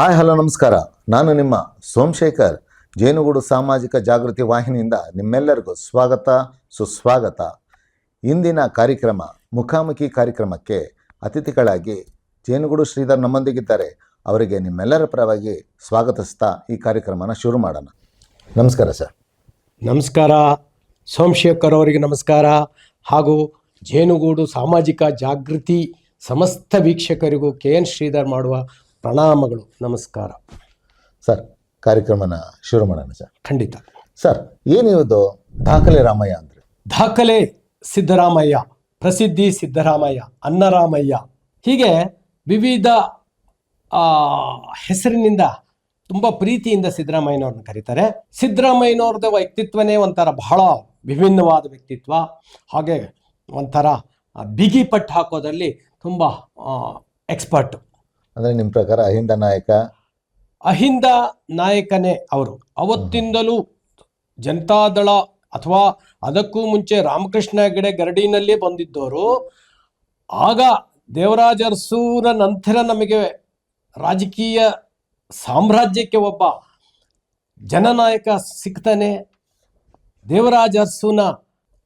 Hi, hello, ನಮಸ್ಕಾರ. ನಾನು ನಿಮ್ಮ ಸೋಮಶೇಖರ್ ಜೇನುಗೂಡು ಸಾಮಾಜಿಕ ಜಾಗೃತಿ ವಾಹಿನಿಯಿಂದ ನಿಮ್ಮೆಲ್ಲರಿಗೂ ಸ್ವಾಗತ, ಸುಸ್ವಾಗತ. ಇಂದಿನ ಕಾರ್ಯಕ್ರಮ, ಮುಖಾಮುಖಿ ಕಾರ್ಯಕ್ರಮಕ್ಕೆ ಅತಿಥಿಗಳಾಗಿ ಜೇನುಗೂಡು ಶ್ರೀಧರ್ ನಮ್ಮೊಂದಿಗಿದ್ದಾರೆ. ಅವರಿಗೆ ನಿಮ್ಮೆಲ್ಲರ ಪರವಾಗಿ ಸ್ವಾಗತಿಸ್ತಾ ಈ ಕಾರ್ಯಕ್ರಮನ ಶುರು ಮಾಡೋಣ. ನಮಸ್ಕಾರ, ಸರ್. ನಮಸ್ಕಾರ. ಸೋಮಶೇಖರ್ ಅವರಿಗೆ ನಮಸ್ಕಾರ. ಹಾಗೂ ಜೇನುಗೂಡು ಸಾಮಾಜಿಕ ಜಾಗೃತಿ ಸಮಸ್ತ ವೀಕ್ಷಕರಿಗೂ ಕೆ ಎನ್ ಶ್ರೀಧರ್ ಮಾಡುವ ಪ್ರಣಾಮಗಳು. ನಮಸ್ಕಾರ. ಸರ್ ಕಾರ್ಯಕ್ರಮನ ಶುರು ಮಾಡೋಣ ಸರ್. ಖಂಡಿತ. ಸರ್ ಏನಿರೋದು ದಾಖಲೆ ರಾಮಯ್ಯ ಅಂದರೆ? ದಾಖಲೆ ಸಿದ್ದರಾಮಯ್ಯ ಪ್ರಸಿದ್ಧಿ ಸಿದ್ದರಾಮಯ್ಯ ಅನ್ನರಾಮಯ್ಯ. ಹೀಗೆ ವಿವಿಧ ಆ, ಹೆಸರಿನಿಂದ ತುಂಬ ಪ್ರೀತಿಯಿಂದ ಸಿದ್ದರಾಮಯ್ಯನವ್ರನ್ನ ಕರೀತಾರೆ. ಸಿದ್ದರಾಮಯ್ಯನವ್ರದ್ದು ವ್ಯಕ್ತಿತ್ವನೇ ಒಂಥರ ಬಹಳ ವಿಭಿನ್ನವಾದ ವ್ಯಕ್ತಿತ್ವ. ಹಾಗೆ ಒಂಥರ ಬಿಗಿ ಪಟ್ಟು ಹಾಕೋದ್ರಲ್ಲಿ ತುಂಬ ಎಕ್ಸ್ಪರ್ಟ್ ಅಂದರೆ ನಿಮ್ಮ ಪ್ರಕಾರ ಅಹಿಂದ ನಾಯಕ? ಅಹಿಂದ ನಾಯಕನೇ ಅವರು. ಅವತ್ತಿಂದಲೂ ಜನತಾದಳ ಅಥವಾ ಅದಕ್ಕೂ ಮುಂಚೆ ರಾಮಕೃಷ್ಣ ಹೆಗಡೆ ಗರಡಿನಲ್ಲಿ ಬಂದಿದ್ದವರು. ಆಗ ದೇವರಾಜ ಅರಸೂರ ನಂತರ ನಮಗೆ ರಾಜಕೀಯ ಸಾಮ್ರಾಜ್ಯಕ್ಕೆ ಒಬ್ಬ ಜನನಾಯಕ ಸಿಗ್ತಾನೆ ದೇವರಾಜ ಅರಸುನ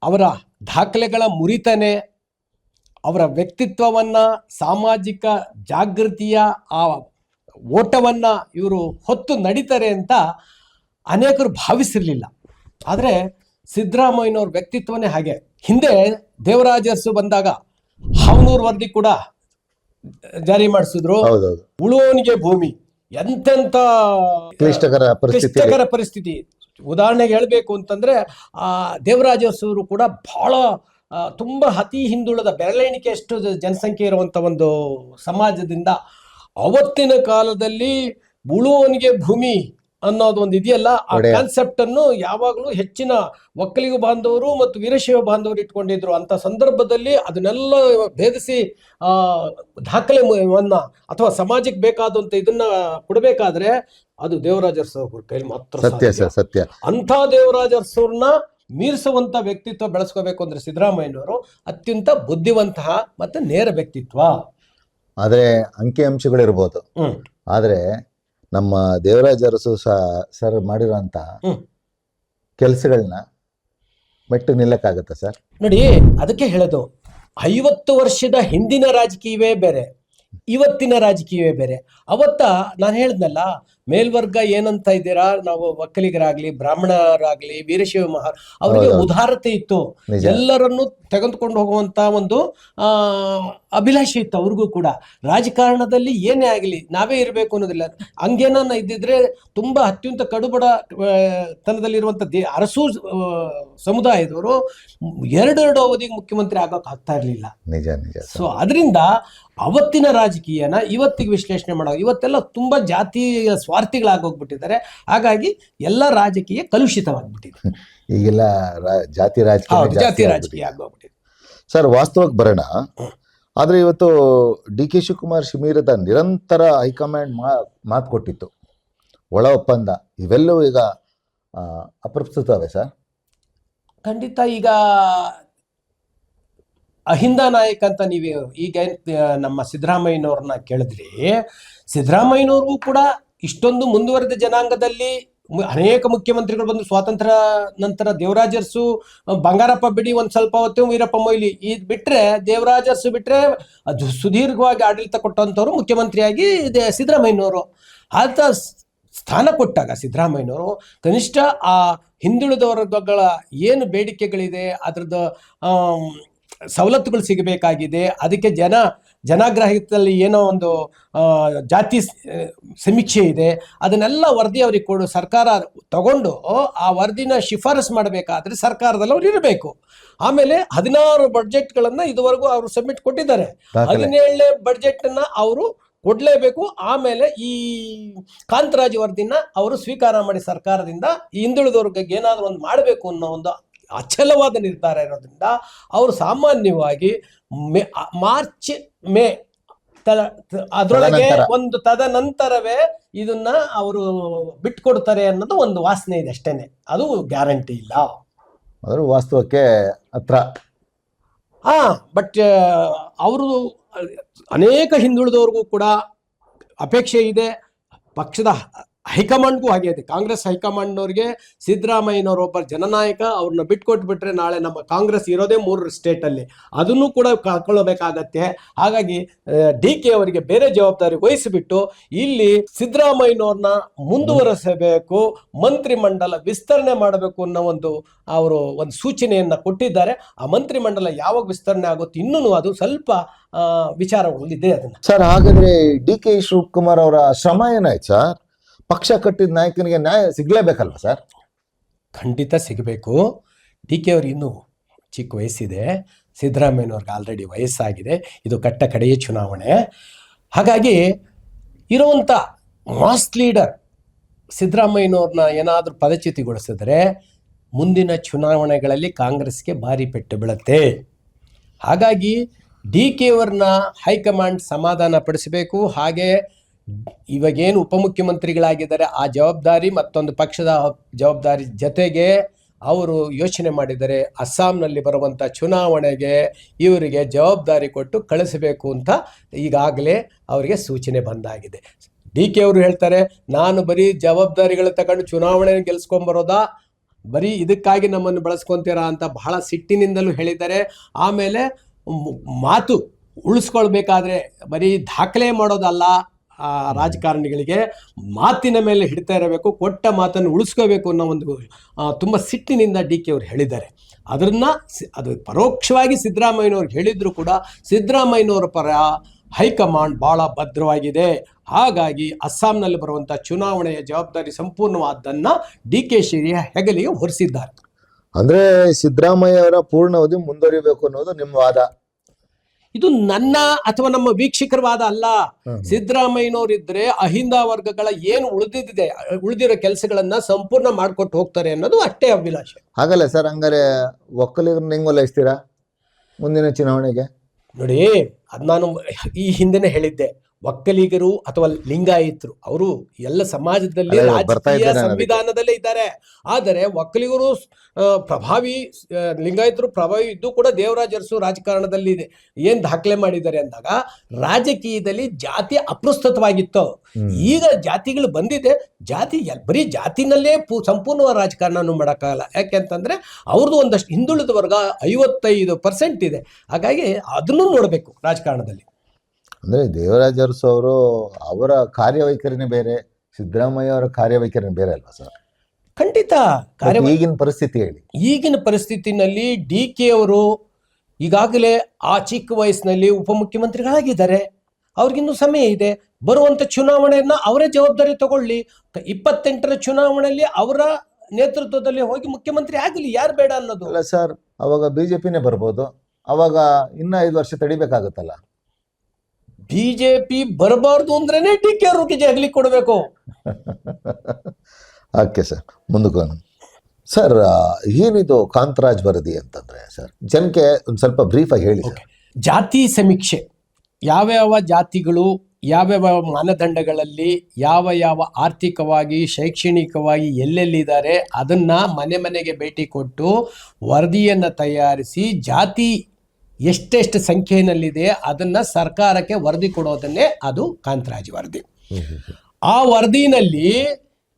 ಅವರ ದಾಖಲೆಗಳ ಮುರಿತಾನೆ. ಅವರ ವ್ಯಕ್ತಿತ್ವವನ್ನ ಸಾಮಾಜಿಕ ಜಾಗೃತಿಯ ಆ ಓಟವನ್ನ ಇವರು ಹೊತ್ತು ನಡೀತಾರೆ ಅಂತ ಅನೇಕರು ಭಾವಿಸಿರಲಿಲ್ಲ. ಆದರೆ ಸಿದ್ದರಾಮಯ್ಯನವ್ರ ವ್ಯಕ್ತಿತ್ವನೇ ಹಾಗೆ. ಹಿಂದೆ ದೇವರಾಜರ್ಸು ಬಂದಾಗ ಹಾವನೂರು ವರದಿ ಕೂಡ ಜಾರಿ ಮಾಡಿಸಿದ್ರು. ಉಳುವವನಿಗೆ ಭೂಮಿ. ಎಂತೆಂತ ಕ್ಲಿಷ್ಟಕರ ಪರಿಸ್ಥಿತಿ. ಕ್ಲಿಷ್ಟಕರ ಪರಿಸ್ಥಿತಿ. ಉದಾಹರಣೆಗೆ ಹೇಳಬೇಕು ಅಂತಂದ್ರೆ ಆ ದೇವರಾಜ ಅರಸೂರು ಕೂಡ ಬಹಳ ತುಂಬಾ ಅತಿ ಹಿಂದುಳಿದ ಬೆರಳೆಣಿಕೆಯಷ್ಟು ಎಷ್ಟು ಜನಸಂಖ್ಯೆ ಇರುವಂತ ಒಂದು ಸಮಾಜದಿಂದ ಅವತ್ತಿನ ಕಾಲದಲ್ಲಿ ಉಳುವವನಿಗೆ ಭೂಮಿ ಅನ್ನೋದು ಒಂದು ಇದೆಯಲ್ಲ ಆ. ಕಾನ್ಸೆಪ್ಟ್ ಅನ್ನು ಯಾವಾಗಲೂ ಹೆಚ್ಚಿನ ಒಕ್ಕಲಿಗ ಬಾಂಧವರು ಮತ್ತು ವೀರಶೈವ ಬಾಂಧವರು ಇಟ್ಕೊಂಡಿದ್ರು. ಅಂತ ಸಂದರ್ಭದಲ್ಲಿ ಅದನ್ನೆಲ್ಲ ಭೇದಿಸಿ ಆ ದಾಖಲೆವನ್ನ ಅಥವಾ ಸಮಾಜಕ್ಕೆ ಬೇಕಾದಂತ ಇದನ್ನ ಕೊಡಬೇಕಾದ್ರೆ ಅದು ದೇವರಾಜ ಅರಸು ಕೈಲಿ ಮಾತ್ರ ಸತ್ಯ ಸತ್ಯ. ಅಂತ ದೇವರಾಜ ಅರಸೂರ್ನ ಮೀರಿಸುವಂತ ವ್ಯಕ್ತಿತ್ವ ಬೆಳೆಸ್ಕೋಬೇಕು ಅಂದ್ರೆ ಸಿದ್ದರಾಮಯ್ಯನವರು ಅತ್ಯಂತ ಬುದ್ಧಿವಂತಹ ಮತ್ತು ನೇರ ವ್ಯಕ್ತಿತ್ವ. ಆದರೆ ಅಂಕಿಅಂಶಗಳಿರ್ಬೋದು ಆದರೆ ನಮ್ಮ ದೇವರಾಜ ಅರಸು ಸರ್ ಮಾಡಿರೋಂಥ. ಕೆಲಸಗಳನ್ನ ಮೆಟ್ಟು ನಿಲ್ಲಕ್ಕಾಗತ್ತಾ ಸರ್? ನೋಡಿ ಅದಕ್ಕೆ ಹೇಳೋದು ಐವತ್ತು ವರ್ಷದ ಹಿಂದಿನ ರಾಜಕೀಯವೇ ಬೇರೆ ಇವತ್ತಿನ ರಾಜಕೀಯವೇ ಬೇರೆ. ಅವತ್ತ ನಾನು ಹೇಳಿದ್ನಲ್ಲ ಮೇಲ್ವರ್ಗ ಏನಂತ ಇದ್ದೀರಾ? ನಾವು ಒಕ್ಕಲಿಗರಾಗ್ಲಿ ಬ್ರಾಹ್ಮಣರಾಗ್ಲಿ ವೀರಶೈವ ಮಹಾ ಅವರಿಗೆ. ಉದಾರತೆ ಇತ್ತು. ಎಲ್ಲರನ್ನು ತೆಗೆದುಕೊಂಡು ಹೋಗುವಂತ ಒಂದು ಆ ಅಭಿಲಾಷೆ ಇತ್ತು ಅವ್ರಿಗೂ ಕೂಡ. ರಾಜಕಾರಣದಲ್ಲಿ ಏನೇ ಆಗಲಿ ನಾವೇ ಇರಬೇಕು ಅನ್ನೋದಿಲ್ಲ. ಹಂಗೇನ ಇದ್ದಿದ್ರೆ ತುಂಬಾ ಅತ್ಯಂತ ಕಡುಬಡ ತನದಲ್ಲಿ ತನದಲ್ಲಿರುವಂತ ದೇ ಅರಸು ಸಮುದಾಯದವರು ಎರಡೆರಡು ಅವಧಿಗೆ ಮುಖ್ಯಮಂತ್ರಿ ಆಗೋಕೆ ಆಗ್ತಾ ಇರಲಿಲ್ಲ. ನಿಜ ನಿಜ. ಸೊ ಅದರಿಂದ ಅವತ್ತಿನ ರಾಜಕೀಯನ ಇವತ್ತಿಗೆ ವಿಶ್ಲೇಷಣೆ ಮಾಡೋ ಇವತ್ತೆಲ್ಲ ತುಂಬಾ ಜಾತಿಯ ಸ್ವಾರ್ಥಿಗಳಾಗೋಗ್ಬಿಟ್ಟಿದ್ದಾರೆ. ಹಾಗಾಗಿ ಎಲ್ಲ ರಾಜಕೀಯ ಕಲುಷಿತವಾಗ್ಬಿಟ್ಟಿದೆ. ಈಗೆಲ್ಲ ಜಾತಿ ರಾಜಕೀಯ ಜಾತಿ ರಾಜಕೀಯ ಆಗ್ಬಿಟ್ಟಿದೆ. ಆಗೋಗ್ಬಿಟ್ಟಿದೆ ಸರ್ ವಾಸ್ತವಕ್ಕೆ ಬರೋಣ. ಆದರೆ ಇವತ್ತು ಡಿ ಕೆ ಶಿವಕುಮಾರ್ ಶಿಮೀರದ ನಿರಂತರ ಹೈಕಮಾಂಡ್ ಮಾ ಮಾತು ಕೊಟ್ಟಿತ್ತು. ಒಳ ಒಪ್ಪಂದ ಇವೆಲ್ಲವೂ ಈಗ ಅಪ್ರಸ್ತುತವೆ ಸರ್? ಖಂಡಿತ ಈಗ ಅಹಿಂದ ನಾಯಕ್ ಅಂತ ನೀವು ಈಗ ನಮ್ಮ ಸಿದ್ದರಾಮಯ್ಯನವ್ರನ್ನ ಕೇಳಿದ್ರಿ. ಸಿದ್ದರಾಮಯ್ಯನವ್ರಿಗೂ ಕೂಡ ಇಷ್ಟೊಂದು ಮುಂದುವರೆದ ಜನಾಂಗದಲ್ಲಿ ಅನೇಕ ಮುಖ್ಯಮಂತ್ರಿಗಳು ಬಂದು ಸ್ವಾತಂತ್ರ್ಯ ನಂತರ ದೇವರಾಜರ್ಸು ಬಂಗಾರಪ್ಪ, ಬಿಡಿ ಒಂದ್ ಸ್ವಲ್ಪ ಹೊತ್ತು ವೀರಪ್ಪ ಮೊಯ್ಲಿ. ಇದ್ ಬಿಟ್ರೆ ದೇವರಾಜರ್ಸು ಬಿಟ್ರೆ ಅದು ಸುದೀರ್ಘವಾಗಿ ಆಡಳಿತ ಕೊಟ್ಟಂತವ್ರು ಮುಖ್ಯಮಂತ್ರಿಯಾಗಿ ಸಿದ್ದರಾಮಯ್ಯನವರು. ಆತ ಸ್ಥಾನ ಕೊಟ್ಟಾಗ ಸಿದ್ದರಾಮಯ್ಯನವರು ಕನಿಷ್ಠ ಆ ಹಿಂದುಳಿದ ವರ್ಗಗಳ ಏನು ಬೇಡಿಕೆಗಳಿದೆ, ಅದ್ರದ್ದು ಸವಲತ್ತುಗಳು ಸಿಗಬೇಕಾಗಿದೆ, ಅದಕ್ಕೆ ಜನ ಜನಾಗ್ರಹದಲ್ಲಿ ಏನೋ ಒಂದು ಜಾತಿ ಸಮೀಕ್ಷೆ ಇದೆ ಅದನ್ನೆಲ್ಲ ವರದಿ ಅವ್ರಿಗೆ ಕೊಡು ಸರ್ಕಾರ ತಗೊಂಡು ಆ ವರದಿನ ಶಿಫಾರಸ್ ಮಾಡಬೇಕಾದ್ರೆ ಸರ್ಕಾರದಲ್ಲಿ ಅವ್ರು ಇರಬೇಕು. ಆಮೇಲೆ ಹದಿನಾರು ಬಡ್ಜೆಟ್ಗಳನ್ನ ಇದುವರೆಗೂ ಅವರು ಸಬ್ಮಿಟ್ ಕೊಟ್ಟಿದ್ದಾರೆ. ಹದಿನೇಳನೇ ಬಡ್ಜೆಟ್ ಅನ್ನ ಅವರು ಕೊಡ್ಲೇಬೇಕು ಆಮೇಲೆ ಈ ಕಾಂತರಾಜ್ ವರದಿನ ಅವರು ಸ್ವೀಕಾರ ಮಾಡಿ ಸರ್ಕಾರದಿಂದ ಈ ಹಿಂದುಳಿದ ವರ್ಗಕ್ಕೆ ಏನಾದರೂ ಒಂದು ಮಾಡಬೇಕು ಅನ್ನೋ ಒಂದು ಅಚಲವಾದ ನಿರ್ಧಾರ ಇರೋದ್ರಿಂದ ಅವರು ಸಾಮಾನ್ಯವಾಗಿ ಮೇ ಮಾರ್ಚ್ ಮೇ ತದ ಅದರೊಳಗೆ. ಒಂದು ತದನಂತರವೇ ಇದನ್ನ ಅವರು ಬಿಟ್ಕೊಡ್ತಾರೆ ಅನ್ನೋದು ಒಂದು ವಾಸನೆ ಇದೆ ಅಷ್ಟೇನೆ. ಅದು ಗ್ಯಾರಂಟಿ ಇಲ್ಲ. ಅದರ ವಾಸ್ತವಕ್ಕೆ ಹತ್ರ. ಹಾ ಬಟ್ ಅವರು ಅನೇಕ ಹಿಂದುಳಿದವ್ರಿಗೂ ಕೂಡ ಅಪೇಕ್ಷೆ ಇದೆ. ಪಕ್ಷದ ಹೈಕಮಾಂಡ್ಗೂ ಹಾಗೆ ಇದೆ. ಕಾಂಗ್ರೆಸ್ ಹೈಕಮಾಂಡ್ನವ್ರಿಗೆ ಸಿದ್ದರಾಮಯ್ಯನವರು ಒಬ್ಬ ಜನನಾಯಕ, ಅವ್ರನ್ನ ಬಿಟ್ಕೊಟ್ಬಿಟ್ರೆ ನಾಳೆ ನಮ್ಮ ಕಾಂಗ್ರೆಸ್ ಇರೋದೇ ಮೂರು ಸ್ಟೇಟಲ್ಲಿ. ಅದನ್ನು ಕೂಡ ಕಳ್ಕೊಳ್ಬೇಕಾಗತ್ತೆ. ಹಾಗಾಗಿ ಡಿ ಕೆ ಅವರಿಗೆ ಬೇರೆ ಜವಾಬ್ದಾರಿ ವಹಿಸಿಬಿಟ್ಟು ಇಲ್ಲಿ ಸಿದ್ದರಾಮಯ್ಯನವ್ರನ್ನ ಮುಂದುವರೆಸಬೇಕು, ಮಂತ್ರಿಮಂಡಲ ವಿಸ್ತರಣೆ ಮಾಡಬೇಕು ಅನ್ನೋ ಒಂದು ಅವರು ಒಂದು ಸೂಚನೆಯನ್ನ ಕೊಟ್ಟಿದ್ದಾರೆ. ಆ ಮಂತ್ರಿಮಂಡಲ ಯಾವಾಗ ವಿಸ್ತರಣೆ ಆಗುತ್ತೆ ಇನ್ನೂ ಅದು ಸ್ವಲ್ಪ ವಿಚಾರಗಳಿದೆ ಅದನ್ನು. ಸರ್, ಹಾಗಾದ್ರೆ ಡಿ ಕೆ ಶಿವಕುಮಾರ್ ಅವರ ಶ್ರಮ ಏನಾಯ್ತು ಸರ್? ಪಕ್ಷ ಕಟ್ಟಿದ ನಾಯಕನಿಗೆ ನ್ಯಾಯ ಸಿಗಲೇಬೇಕಲ್ವ ಸರ್? ಖಂಡಿತ ಸಿಗಬೇಕು. ಡಿ ಕೆ ಅವ್ರಿಗೆ ಇನ್ನೂ ಚಿಕ್ಕ ವಯಸ್ಸಿದೆ. ಸಿದ್ದರಾಮಯ್ಯನವ್ರಿಗೆ ಆಲ್ರೆಡಿ ವಯಸ್ಸಾಗಿದೆ. ಇದು ಕಟ್ಟ ಕಡೆಯ ಚುನಾವಣೆ. ಹಾಗಾಗಿ ಇರುವಂಥ ಮಾಸ್ ಲೀಡರ್ ಸಿದ್ದರಾಮಯ್ಯನವ್ರನ್ನ ಏನಾದರೂ ಪದಚ್ಯುತಿಗೊಳಿಸಿದ್ರೆ ಮುಂದಿನ ಚುನಾವಣೆಗಳಲ್ಲಿ ಕಾಂಗ್ರೆಸ್ಗೆ ಭಾರಿ ಪೆಟ್ಟು ಬೀಳುತ್ತೆ. ಹಾಗಾಗಿ ಡಿ ಕೆ ಅವ್ರನ್ನ ಹೈಕಮಾಂಡ್ ಸಮಾಧಾನ ಪಡಿಸಬೇಕು ಹಾಗೆ ಇವಾಗೇನು ಉಪಮುಖ್ಯಮಂತ್ರಿಗಳಾಗಿದ್ದಾರೆ, ಆ ಜವಾಬ್ದಾರಿ ಮತ್ತೊಂದು ಪಕ್ಷದ ಜವಾಬ್ದಾರಿ ಜೊತೆಗೆ ಅವರು ಯೋಚನೆ ಮಾಡಿದರೆ ಅಸ್ಸಾಂನಲ್ಲಿ ಬರುವಂಥ ಚುನಾವಣೆಗೆ ಇವರಿಗೆ ಜವಾಬ್ದಾರಿ ಕೊಟ್ಟು ಕಳಿಸಬೇಕು ಅಂತ ಈಗಾಗಲೇ ಅವರಿಗೆ ಸೂಚನೆ ಬಂದಾಗಿದೆ. ಡಿ ಕೆ ಅವರು ಹೇಳ್ತಾರೆ, ನಾನು ಬರೀ ಜವಾಬ್ದಾರಿಗಳು ತಗೊಂಡು ಚುನಾವಣೆ ಗೆಲ್ಸ್ಕೊಂಬರೋದಾ ಬರೀ ಇದಕ್ಕಾಗಿ ನಮ್ಮನ್ನು ಬಳಸ್ಕೊತೀರಾ ಅಂತ ಬಹಳ ಸಿಟ್ಟಿನಿಂದಲೂ ಹೇಳಿದ್ದಾರೆ. ಆಮೇಲೆ ಮಾತು ಉಳಿಸ್ಕೊಳ್ಬೇಕಾದ್ರೆ ಬರೀ ದಾಖಲೆ ಮಾಡೋದಲ್ಲ ಆ ರಾಜಕಾರಣಿಗಳಿಗೆ ಮಾತಿನ ಮೇಲೆ ಹಿಡ್ತಾ ಇರಬೇಕು, ಕೊಟ್ಟ ಮಾತನ್ನು ಉಳಿಸ್ಕೋಬೇಕು ಅನ್ನೋ ಒಂದು ತುಂಬ ಸಿಟ್ಟಿನಿಂದ ಡಿ ಕೆ ಅವರು ಹೇಳಿದ್ದಾರೆ. ಅದನ್ನ ಅದು ಪರೋಕ್ಷವಾಗಿ ಸಿದ್ದರಾಮಯ್ಯನವ್ರು ಹೇಳಿದ್ರು ಕೂಡ ಸಿದ್ದರಾಮಯ್ಯನವರ ಪರ ಹೈಕಮಾಂಡ್ ಬಹಳ ಭದ್ರವಾಗಿದೆ. ಹಾಗಾಗಿ ಅಸ್ಸಾಂನಲ್ಲಿ ಬರುವಂಥ ಚುನಾವಣೆಯ ಜವಾಬ್ದಾರಿ ಸಂಪೂರ್ಣವಾದ್ದನ್ನು ಡಿ ಕೆ ಶಿರಿ ಹೆಗಲಿಗೆ ಹೊರಿಸಿದ್ದಾರೆ. ಅಂದ್ರೆ ಸಿದ್ದರಾಮಯ್ಯ ಅವರ ಪೂರ್ಣಾವಧಿ ಮುಂದುವರಿಬೇಕು ಅನ್ನೋದು ನಿಮ್ಮ ವಾದ. ಇದು ನನ್ನ ಅಥವಾ ನಮ್ಮ ವೀಕ್ಷಕರವಾದ ಅಲ್ಲ. ಸಿದ್ದರಾಮಯ್ಯನವರಿದ್ರೆ ಅಹಿಂದ ವರ್ಗಗಳ ಏನು ಉಳಿದಿದೆ ಉಳಿದಿರೋ ಕೆಲಸಗಳನ್ನ ಸಂಪೂರ್ಣ ಮಾಡಿಕೊಟ್ಟು ಹೋಗ್ತಾರೆ ಅನ್ನೋದು ಅಷ್ಟೇ ಅಭಿಲಾಷೆ. ಹಾಗಲ್ಲ ಸರ್ ಹಂಗಾರೆ ಒಕ್ಕಲಿಗರನ್ನ ಹೆಂಗ್ ಒಲೈಸ್ತೀರಾ ಮುಂದಿನ ಚುನಾವಣೆಗೆ? ನೋಡಿ ಅದ್ ನಾನು ಈ ಹಿಂದೆನೆ ಹೇಳಿದ್ದೆ. ಒಕ್ಕಲಿಗರು ಅಥವಾ ಲಿಂಗಾಯತರು ಅವರು ಎಲ್ಲ ಸಮಾಜದಲ್ಲಿ ರಾಜಕೀಯ. ಸಂವಿಧಾನದಲ್ಲೇ ಇದ್ದಾರೆ. ಆದರೆ ಒಕ್ಕಲಿಗರು ಪ್ರಭಾವಿ ಲಿಂಗಾಯಿತರು ಪ್ರಭಾವಿ ಇದ್ದು ಕೂಡ ದೇವರಾಜ ಅರಸು ರಾಜಕಾರಣದಲ್ಲಿ ಇದೆ. ಏನ್ ದಾಖಲೆ ಮಾಡಿದ್ದಾರೆ ಅಂದಾಗ ರಾಜಕೀಯದಲ್ಲಿ ಜಾತಿ ಅಪ್ರಸ್ತುತವಾಗಿತ್ತು. ಈಗ ಜಾತಿಗಳು ಬಂದಿದೆ. ಜಾತಿ ಬರೀ ಜಾತಿನಲ್ಲೇ ಪೂ ಸಂಪೂರ್ಣವಾದ ರಾಜಕಾರಣ ಮಾಡೋಕ್ಕಾಗಲ್ಲ. ಯಾಕೆಂತಂದ್ರೆ ಅವ್ರದ್ದು ಒಂದಷ್ಟು ಹಿಂದುಳಿದ ವರ್ಗ ಐವತ್ತೈದು ಪರ್ಸೆಂಟ್ ಇದೆ. ಹಾಗಾಗಿ ಅದನ್ನು ನೋಡಬೇಕು ರಾಜಕಾರಣದಲ್ಲಿ. ಅಂದ್ರೆ ದೇವರಾಜ ಅರಸು ಅವರು ಅವರ ಕಾರ್ಯವೈಖರಿನೇ ಬೇರೆ ಸಿದ್ದರಾಮಯ್ಯ ಅವರ ಕಾರ್ಯವೈಖರಿನೇ ಬೇರೆ ಅಲ್ವಾ ಸರ್? ಖಂಡಿತ. ಕಾರ್ಯ ಈಗಿನ ಪರಿಸ್ಥಿತಿ ಹೇಳಿ. ಈಗಿನ ಪರಿಸ್ಥಿತಿನಲ್ಲಿ ಡಿ ಕೆ ಅವರು ಈಗಾಗಲೇ ಆ ಚಿಕ್ಕ ವಯಸ್ಸಿನಲ್ಲಿ ಉಪಮುಖ್ಯಮಂತ್ರಿಗಳಾಗಿದ್ದಾರೆ. ಅವ್ರಿಗಿನ್ನೂ ಸಮಯ ಇದೆ. ಬರುವಂತ ಚುನಾವಣೆಯನ್ನು ಅವರೇ ಜವಾಬ್ದಾರಿ ತಗೊಳ್ಳಿ. ಇಪ್ಪತ್ತೆಂಟರ ಚುನಾವಣೆಯಲ್ಲಿ ಅವರ ನೇತೃತ್ವದಲ್ಲಿ ಹೋಗಿ ಮುಖ್ಯಮಂತ್ರಿ ಆಗಲಿ ಯಾರು ಬೇಡ ಅನ್ನೋದು. ಅಲ್ಲ ಸರ್ ಅವಾಗ ಬಿಜೆಪಿನೇ ಬರ್ಬೋದು. ಅವಾಗ ಇನ್ನ ಐದು ವರ್ಷ ತಡಿಬೇಕಾಗುತ್ತಲ್ಲ. ಬಿಜೆಪಿ ಬರಬಾರ್ದು ಅಂದ್ರೇನೆ ಡಿ ಕೆ ಅವ್ರಿಗೆ ಜಗಲಿ ಕೊಡಬೇಕು. ಓಕೆ ಸರ್ ಮುಂದಕ್ಕೆ. ಸರ್ ಏನಿದು ಕಾಂತರಾಜ್ ವರದಿ ಅಂತಂದ್ರೆ ಸರ್? ಜನಕ್ಕೆ ಒಂದು ಸ್ವಲ್ಪ ಬ್ರೀಫ್ ಆಗಿ ಹೇಳಿ ಜಾತಿ ಸಮೀಕ್ಷೆ. ಯಾವ್ಯಾವ ಜಾತಿಗಳು ಯಾವ್ಯಾವ ಮಾನದಂಡಗಳಲ್ಲಿ ಯಾವ ಯಾವ ಆರ್ಥಿಕವಾಗಿ ಶೈಕ್ಷಣಿಕವಾಗಿ ಎಲ್ಲೆಲ್ಲಿದ್ದಾರೆ ಅದನ್ನು ಮನೆ ಮನೆಗೆ ಭೇಟಿ ಕೊಟ್ಟು ವರದಿಯನ್ನು ತಯಾರಿಸಿ ಜಾತಿ ಎಷ್ಟೆಷ್ಟು ಸಂಖ್ಯೆಯಲ್ಲಿದೆ ಅದನ್ನ ಸರ್ಕಾರಕ್ಕೆ ವರದಿ ಕೊಡೋದನ್ನೇ ಅದು ಕಾಂತರಾಜ್ ವರದಿ. ಆ ವರದಿನಲ್ಲಿ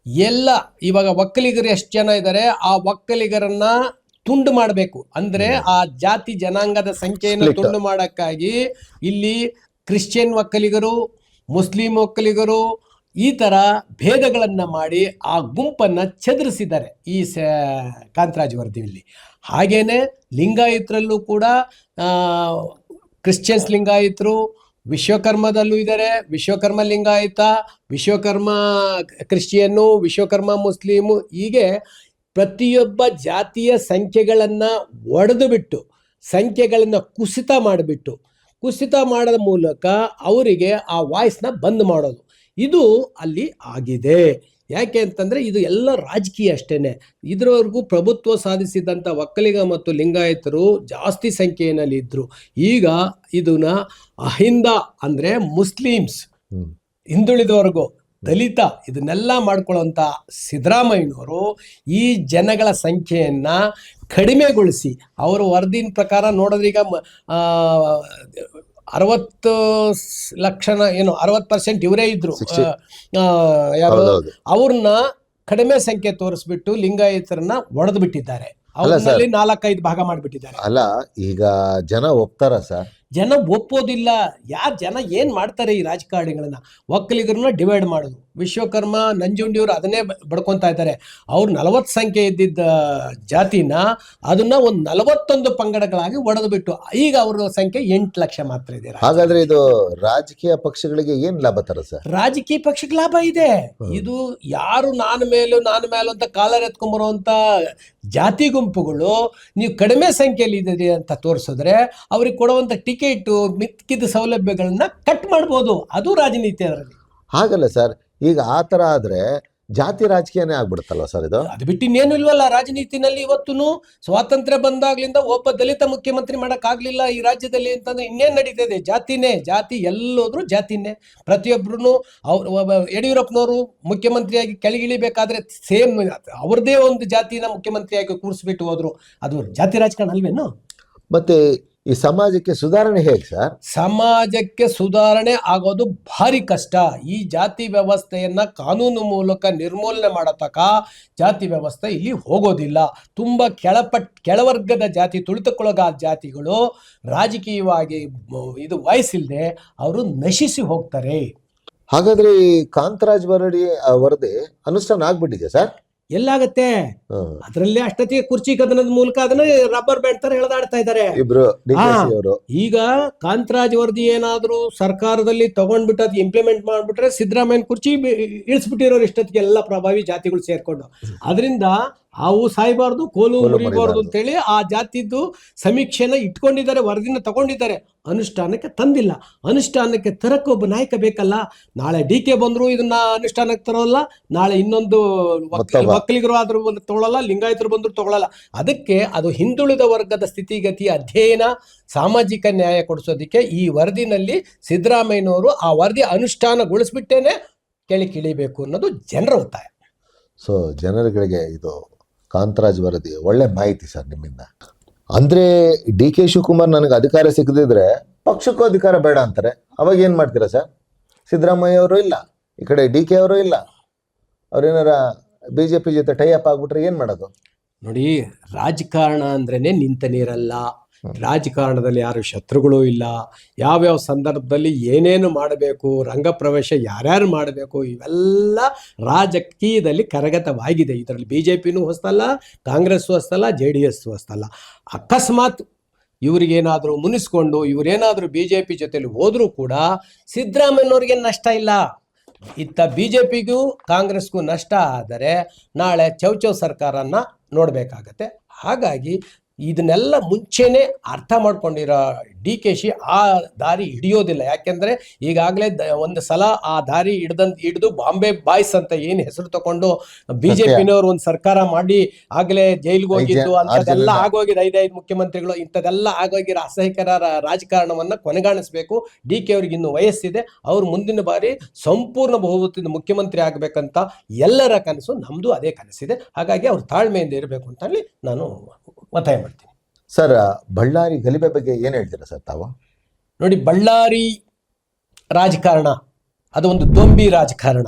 ಎಲ್ಲ ಇವಾಗ ಒಕ್ಕಲಿಗರು ಎಷ್ಟು ಜನ ಇದ್ದಾರೆ ಆ ಒಕ್ಕಲಿಗರನ್ನ ತುಂಡು ಮಾಡಬೇಕು. ಅಂದ್ರೆ ಆ ಜಾತಿ ಜನಾಂಗದ ಸಂಖ್ಯೆಯನ್ನು ತುಂಡು ಮಾಡೋಕ್ಕಾಗಿ ಇಲ್ಲಿ ಕ್ರಿಶ್ಚಿಯನ್ ಒಕ್ಕಲಿಗರು ಮುಸ್ಲಿಂ ಒಕ್ಕಲಿಗರು ಈ ತರ ಭೇದಗಳನ್ನ ಮಾಡಿ ಆ ಗುಂಪನ್ನ ಚದುರಿಸಿದ್ದಾರೆ ಈ ಸ ಕಾಂತರಾಜ್ ವರದಿಯಲ್ಲಿ. ಹಾಗೇನೆ ಲಿಂಗಾಯತರಲ್ಲೂ ಕೂಡ ಕ್ರಿಶ್ಚಿಯನ್ಸ್ ಲಿಂಗಾಯಿತರು ವಿಶ್ವಕರ್ಮದಲ್ಲೂ ಇದ್ದಾರೆ, ವಿಶ್ವಕರ್ಮ ಲಿಂಗಾಯತ, ವಿಶ್ವಕರ್ಮ ಕ್ರಿಶ್ಚಿಯನ್ನು ವಿಶ್ವಕರ್ಮ ಮುಸ್ಲಿಮು, ಹೀಗೆ ಪ್ರತಿಯೊಬ್ಬ ಜಾತಿಯ ಸಂಖ್ಯೆಗಳನ್ನು ಒಡೆದು ಬಿಟ್ಟು ಸಂಖ್ಯೆಗಳನ್ನು ಕುಸಿತ ಮಾಡಿಬಿಟ್ಟು, ಕುಸಿತ ಮಾಡೋದ ಮೂಲಕ ಅವರಿಗೆ ಆ ವಾಯ್ಸ್ನ ಬಂದ್ ಮಾಡೋದು. ಇದು ಅಲ್ಲಿ ಆಗಿದೆ. ಯಾಕೆ ಅಂತಂದ್ರೆ ಇದು ಎಲ್ಲ ರಾಜಕೀಯ ಅಷ್ಟೇ ಇದ್ರವರೆಗೂ ಪ್ರಭುತ್ವ ಸಾಧಿಸಿದಂಥ ಒಕ್ಕಲಿಗ ಮತ್ತು ಲಿಂಗಾಯತರು ಜಾಸ್ತಿ ಸಂಖ್ಯೆಯಲ್ಲಿ ಇದ್ದರು ಈಗ ಇದನ್ನ ಅಹಿಂದ ಅಂದ್ರೆ ಮುಸ್ಲಿಮ್ಸ್. ಹಿಂದುಳಿದವರೆಗೂ ದಲಿತ ಇದನ್ನೆಲ್ಲ ಮಾಡ್ಕೊಳ್ಳುವಂಥ ಸಿದ್ದರಾಮಯ್ಯನವರು ಈ ಜನಗಳ ಸಂಖ್ಯೆಯನ್ನು ಕಡಿಮೆಗೊಳಿಸಿ ಅವರ ವರದಿನ ಪ್ರಕಾರ ನೋಡಿದ್ರೆ ಈಗ ಅರವತ್ತು ಲಕ್ಷನ ಏನು ಅರವತ್ತು ಪರ್ಸೆಂಟ್ ಇವರೇ ಇದ್ರು. ಯಾರು? ಅವ್ರನ್ನ ಕಡಿಮೆ ಸಂಖ್ಯೆ ತೋರಿಸ್ಬಿಟ್ಟು ಲಿಂಗಾಯತರನ್ನ ಒಡೆದು ಬಿಟ್ಟಿದ್ದಾರೆ ನಾಲ್ಕೈದು ಭಾಗ ಮಾಡಿಬಿಟ್ಟಿದ್ದಾರೆ. ಅಲ್ಲ ಈಗ ಜನ ಒಪ್ತಾರ ಸರ್. ಜನ ಒಪ್ಪೋದಿಲ್ಲ. ಯಾರು ಜನ ಏನು ಮಾಡ್ತಾರೆ ಈ ರಾಜಕಾರಣಿಗಳನ್ನ? ಒಕ್ಕಲಿಗರನ್ನ ಡಿವೈಡ್ ಮಾಡೋದು. ವಿಶ್ವಕರ್ಮ ನಂಜುಂಡಿಯವರು ಅದನ್ನೇ ಬಡ್ಕೊತಾ ಇದ್ದಾರೆ. ಅವ್ರು ನಲವತ್ತು ಸಂಖ್ಯೆ ಇದ್ದಿದ್ದ ಜಾತಿನ ಅದನ್ನ ಒಂದು ನಲವತ್ತೊಂದು ಪಂಗಡಗಳಾಗಿ ಒಡೆದು ಬಿಟ್ಟು ಈಗ ಅವ್ರ ಸಂಖ್ಯೆ ಎಂಟು ಲಕ್ಷ ಮಾತ್ರ ಇದೆ ಹಾಗಾದ್ರೆ ಇದು ರಾಜಕೀಯ ಪಕ್ಷಗಳಿಗೆ ಏನ್ ಲಾಭ ತರ ಸರ್? ರಾಜಕೀಯ ಪಕ್ಷಕ್ಕೆ ಲಾಭ ಇದೆ. ಇದು ಯಾರು ನಾನು ಮೇಲೂ ನಾನು ಮೇಲೂ ಅಂತ ಕಾಲರ್ ಎತ್ಕೊಂಡ್ಬರುವಂತ ಜಾತಿ ಗುಂಪುಗಳು ನೀವು ಕಡಿಮೆ ಸಂಖ್ಯೆಯಲ್ಲಿ ಇದ್ದೀರಿ ಅಂತ ತೋರಿಸಿದ್ರೆ ಅವ್ರಿಗೆ ಕೊಡುವಂತ ಟಿಕೆಟ್ ಮಿಕ್ಕಿದ ಸೌಲಭ್ಯಗಳನ್ನ ಕಟ್ ಮಾಡ್ಬೋದು. ಅದು ರಾಜನೀತಿ ಅದರಲ್ಲಿ. ಹಾಗಲ್ಲ ಸರ್. ಈಗ ಆ ತರ ಆದ್ರೆ ಜಾತಿ ರಾಜಕೀಯನೇ ಆಗ್ಬಿಡುತ್ತಲ್ಲ ಸರ್ ಇದು? ಅದು ಬಿಟ್ಟು ಇನ್ನೇನು ಇಲ್ವಲ್ಲ. ರಾಜನೀತಿನಲ್ಲಿ ಇವತ್ತು ಸ್ವಾತಂತ್ರ್ಯ ಬಂದಾಗ್ಲಿಂದ ಒಬ್ಬ ದಲಿತ ಮುಖ್ಯಮಂತ್ರಿ ಮಾಡೋಕ್ಕಾಗಲಿಲ್ಲ ಈ ರಾಜ್ಯದಲ್ಲಿ ಅಂತಂದ್ರೆ ಇನ್ನೇನ್ ನಡೀತದೆ? ಜಾತಿನೇ. ಜಾತಿ ಎಲ್ಲೋದ್ರು ಜಾತಿನೇ. ಪ್ರತಿಯೊಬ್ಬರು ಅವ್ರು ಒಬ್ಬ ಯಡಿಯೂರಪ್ಪನವರು ಮುಖ್ಯಮಂತ್ರಿಯಾಗಿ ಕೆಳಗಿಳಿಬೇಕಾದ್ರೆ ಸೇಮ್ ಅವ್ರದ್ದೇ ಒಂದು ಜಾತಿನ ಮುಖ್ಯಮಂತ್ರಿಯಾಗಿ ಕೂರಿಸ್ಬಿಟ್ಟು ಹೋದ್ರು. ಅದು ಜಾತಿ ರಾಜಕಾರಣ ಅಲ್ವೇನು? ಮತ್ತೆ ಈ ಸಮಾಜಕ್ಕೆ ಸುಧಾರಣೆ ಹೇಗೆ ಸರ್? ಸಮಾಜಕ್ಕೆ ಸುಧಾರಣೆ ಆಗೋದು ಭಾರಿ ಕಷ್ಟ. ಈ ಜಾತಿ ವ್ಯವಸ್ಥೆಯನ್ನ ಕಾನೂನು ಮೂಲಕ ನಿರ್ಮೂಲನೆ ಮಾಡತಕ್ಕ ಜಾತಿ ವ್ಯವಸ್ಥೆ ಇಲ್ಲಿ ಹೋಗೋದಿಲ್ಲ. ತುಂಬ ಕೆಳಪಟ್ ಕೆಳವರ್ಗದ ಜಾತಿ ತುಳಿತಕ್ಕೊಳಗಾದ ಜಾತಿಗಳು ರಾಜಕೀಯವಾಗಿ ಇದು ವಹಿಸಿಲ್ಲದೆ ಅವರು ನಶಿಸಿ ಹೋಗ್ತಾರೆ. ಹಾಗಾದ್ರೆ ಈ ಕಾಂತರಾಜ್ ಬರಡಿ ವರದಿ ಅನುಷ್ಠಾನ ಆಗ್ಬಿಟ್ಟಿದೆ ಸರ್? ಎಲ್ಲಾಗತ್ತೆ? ಅದ್ರಲ್ಲಿ ಅಷ್ಟೊತ್ತಿಗೆ ಕುರ್ಚಿ ಕದನದ ಮೂಲಕ ಅದನ್ನ ರಬ್ಬರ್ ಬ್ಯಾಂಡ್ ತರ ಎಳೆದಾಡ್ತಾ ಇದ್ದಾರೆ ಈಗ ಕಾಂತರಾಜ್ ವರದಿ ಏನಾದ್ರು ಸರ್ಕಾರದಲ್ಲಿ ತಗೊಂಡ್ಬಿಟ್ಟು ಅದು ಇಂಪ್ಲಿಮೆಂಟ್ ಮಾಡ್ಬಿಟ್ರೆ ಸಿದ್ದರಾಮಯ್ಯ ಕುರ್ಚಿ ಇಳಿಸ್ಬಿಟ್ಟಿರೋರು ಇಷ್ಟೊತ್ತಿಗೆ ಎಲ್ಲ ಪ್ರಭಾವಿ ಜಾತಿಗಳು ಸೇರ್ಕೊಂಡು. ಅದರಿಂದ ಅವು ಸಾಯ್ಬಾರ್ದು ಕೋಲು ಮುರಿಬಾರ್ದು. ಅಂತೇಳಿ ಆ ಜಾತಿದ್ದು ಸಮೀಕ್ಷೆನ ಇಟ್ಕೊಂಡಿದ್ದಾರೆ ವರದಿನ ತಗೊಂಡಿದ್ದಾರೆ. ಅನುಷ್ಠಾನಕ್ಕೆ ತಂದಿಲ್ಲ. ಅನುಷ್ಠಾನಕ್ಕೆ ತರಕ್ಕೆ ಒಬ್ಬ ನಾಯಕ ಬೇಕಲ್ಲ. ನಾಳೆ ಡಿ ಕೆ ಬಂದ್ರು ಇದನ್ನ ಅನುಷ್ಠಾನಕ್ಕೆ ತರೋಲ್ಲ. ನಾಳೆ ಇನ್ನೊಂದು ಮಕ್ಕಳಿಗರು ಆದ್ರೂ ಬಂದು ತಗೊಳ್ಳಲ್ಲ ಲಿಂಗಾಯತರು ಬಂದ್ರು ತಗೊಳ್ಳಲ್ಲ ಅದಕ್ಕೆ ಅದು ಹಿಂದುಳಿದ ವರ್ಗದ ಸ್ಥಿತಿಗತಿ ಅಧ್ಯಯನ ಸಾಮಾಜಿಕ ನ್ಯಾಯ ಕೊಡಿಸೋದಕ್ಕೆ ಈ ವರದಿನಲ್ಲಿ ಸಿದ್ದರಾಮಯ್ಯನವರು ಆ ವರದಿ ಅನುಷ್ಠಾನಗೊಳಿಸ್ಬಿಟ್ಟೇನೆ ಕೆಳಕಿಳಿಬೇಕು ಅನ್ನೋದು ಜನರ ಒತ್ತಾಯ. ಸೊ ಜನರುಗಳಿಗೆ ಇದು ಕಾಂತರಾಜ್ ವರದಿ, ಒಳ್ಳೆ ಮಾಹಿತಿ ಸರ್ ನಿಮ್ಮಿಂದ. ಅಂದ್ರೆ ಡಿ ಕೆ ಶಿವಕುಮಾರ್ ನನಗೆ ಅಧಿಕಾರ ಸಿಗದಿದ್ರೆ ಪಕ್ಷಕ್ಕೂ ಅಧಿಕಾರ ಬೇಡ ಅಂತಾರೆ. ಅವಾಗ ಏನ್ ಮಾಡ್ತೀರಾ ಸರ್? ಸಿದ್ದರಾಮಯ್ಯ ಅವರು ಇಲ್ಲ, ಈ ಕಡೆ ಡಿ ಕೆ ಅವರು ಇಲ್ಲ. ಅವ್ರೇನಾರ ಬಿ ಜೆ ಪಿ ಜೊತೆ ಟೈ ಅಪ್ ಆಗ್ಬಿಟ್ರೆ ಏನ್ ಮಾಡೋದು? ನೋಡಿ, ರಾಜಕಾರಣ ಅಂದ್ರೇನೆ ನಿಂತ ನೀರಲ್ಲ. ರಾಜಕಾರಣದಲ್ಲಿ ಯಾರು ಶತ್ರುಗಳು ಇಲ್ಲ. ಯಾವ್ಯಾವ ಸಂದರ್ಭದಲ್ಲಿ ಏನೇನು ಮಾಡಬೇಕು ರಂಗಪ್ರವೇಶ ಯಾರ್ಯಾರು ಮಾಡಬೇಕು, ಇವೆಲ್ಲ ರಾಜಕೀಯದಲ್ಲಿ ಕರಗತವಾಗಿದೆ. ಇದರಲ್ಲಿ ಬಿ ಜೆ ಪಿನೂ ಹೊಸ್ತಲ್ಲ, ಕಾಂಗ್ರೆಸ್ಸು ಹೊಸ್ತಲ್ಲ ಜೆ ಡಿ ಎಸ್ ಹೊಸ್ತಲ್ಲ. ಅಕಸ್ಮಾತ್ ಇವರಿಗೇನಾದರೂ ಮುನಿಸ್ಕೊಂಡು, ಇವರೇನಾದರೂ ಬಿ ಜೆ ಪಿ ಜೊತೆಲಿ ಹೋದರೂ ಕೂಡ ಸಿದ್ದರಾಮಯ್ಯನವ್ರಿಗೆ ನಷ್ಟ ಇಲ್ಲ. ಇತ್ತ ಬಿ ಜೆ ಪಿಗೂ ಕಾಂಗ್ರೆಸ್ಗೂ ನಷ್ಟ ಆದರೆ ನಾಳೆ ಚೌಚೌ ಸರ್ಕಾರನ ನೋಡಬೇಕಾಗತ್ತೆ. ಹಾಗಾಗಿ ಇದನ್ನೆಲ್ಲ ಮುಂಚೆನೆ ಅರ್ಥ ಮಾಡ್ಕೊಂಡಿರೋ ಡಿ ಕೆ ಶಿ ಆ ದಾರಿ ಹಿಡಿಯೋದಿಲ್ಲ. ಯಾಕೆಂದರೆ ಈಗಾಗಲೇ ಒಂದು ಸಲ ಆ ದಾರಿ ಹಿಡ್ದಂತ ಹಿಡಿದು ಬಾಂಬೆ ಬಾಯ್ಸ್ ಅಂತ ಏನು ಹೆಸರು ತಗೊಂಡು ಬಿ ಜೆ ಪಿನವರು ಒಂದು ಸರ್ಕಾರ ಮಾಡಿ ಆಗಲೇ ಜೈಲಿಗೆ ಹೋಗಿದ್ದು ಅಂಥದ್ದೆಲ್ಲ. ಆಗೋಗಿದೆ. ಐದೈದು ಮುಖ್ಯಮಂತ್ರಿಗಳು ಇಂಥದ್ದೆಲ್ಲ ಆಗೋಗಿರೋ ಅಸಹ್ಯಕರ ರಾಜಕಾರಣವನ್ನು ಕೊನೆಗಾಣಿಸ್ಬೇಕು. ಡಿ ಕೆ ಅವ್ರಿಗೆ ಇನ್ನು ವಯಸ್ಸಿದೆ. ಅವರು ಮುಂದಿನ ಬಾರಿ ಸಂಪೂರ್ಣ ಬಹುಮತದಿಂದ ಮುಖ್ಯಮಂತ್ರಿ ಆಗಬೇಕಂತ ಎಲ್ಲರ ಕನಸು ನಮ್ದು ಅದೇ ಕನಸಿದೆ. ಹಾಗಾಗಿ ಅವ್ರು ತಾಳ್ಮೆಯಿಂದ ಇರಬೇಕು ಅಂತ ಹೇಳಿ ನಾನು ಒತ್ತಾಯ ಮಾಡ್ತೀನಿ. ಸರ್ ಬಳ್ಳಾರಿ ಗಲಿಬೆ ಬಗ್ಗೆ ಏನು ಹೇಳ್ತೀರಾ ಸರ್ ತಾವು? ನೋಡಿ, ಬಳ್ಳಾರಿ ರಾಜಕಾರಣ, ಅದು ಒಂದು ದೊಂಬಿ ರಾಜಕಾರಣ.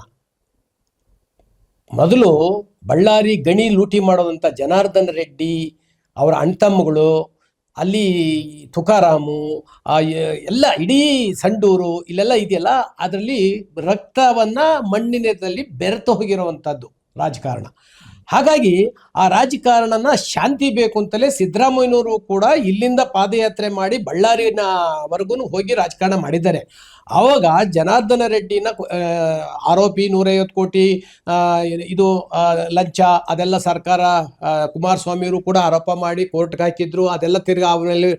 ಮೊದಲು ಬಳ್ಳಾರಿ ಗಣಿ ಲೂಟಿ ಮಾಡೋದಂಥ ಜನಾರ್ದನ್ ರೆಡ್ಡಿ, ಅವರ ಅಣ್ತಮ್ಮಗಳು ಅಲ್ಲಿ ತುಕಾರಾಮು ಎಲ್ಲ ಇಡೀ ಸಂಡೂರು ಇಲ್ಲೆಲ್ಲ ಇದೆಯಲ್ಲ, ಅದರಲ್ಲಿ ರಕ್ತವನ್ನು ಮಣ್ಣಿನದಲ್ಲಿ ಬೆರೆತು ಹೋಗಿರುವಂಥದ್ದು ರಾಜಕಾರಣ. ಹಾಗಾಗಿ ಆ ರಾಜಕಾರಣನ ಶಾಂತಿ ಬೇಕು ಅಂತಲೇ ಸಿದ್ದರಾಮಯ್ಯನವರು ಕೂಡ ಇಲ್ಲಿಂದ ಪಾದಯಾತ್ರೆ ಮಾಡಿ ಬಳ್ಳಾರಿನವರೆಗೂ ಹೋಗಿ ರಾಜಕಾರಣ ಮಾಡಿದ್ದಾರೆ. ಆವಾಗ ಜನಾರ್ದನ ರೆಡ್ಡಿನ ಆರೋಪಿ ನೂರೈವತ್ತು ಕೋಟಿ ಇದು ಲಂಚ, ಅದೆಲ್ಲ ಸರ್ಕಾರ ಕುಮಾರಸ್ವಾಮಿಯವರು ಕೂಡ ಆರೋಪ ಮಾಡಿ ಕೋರ್ಟ್ಗೆ ಹಾಕಿದ್ರು. ಅದೆಲ್ಲ ತಿರ್ಗಾ ಅವರಲ್ಲಿ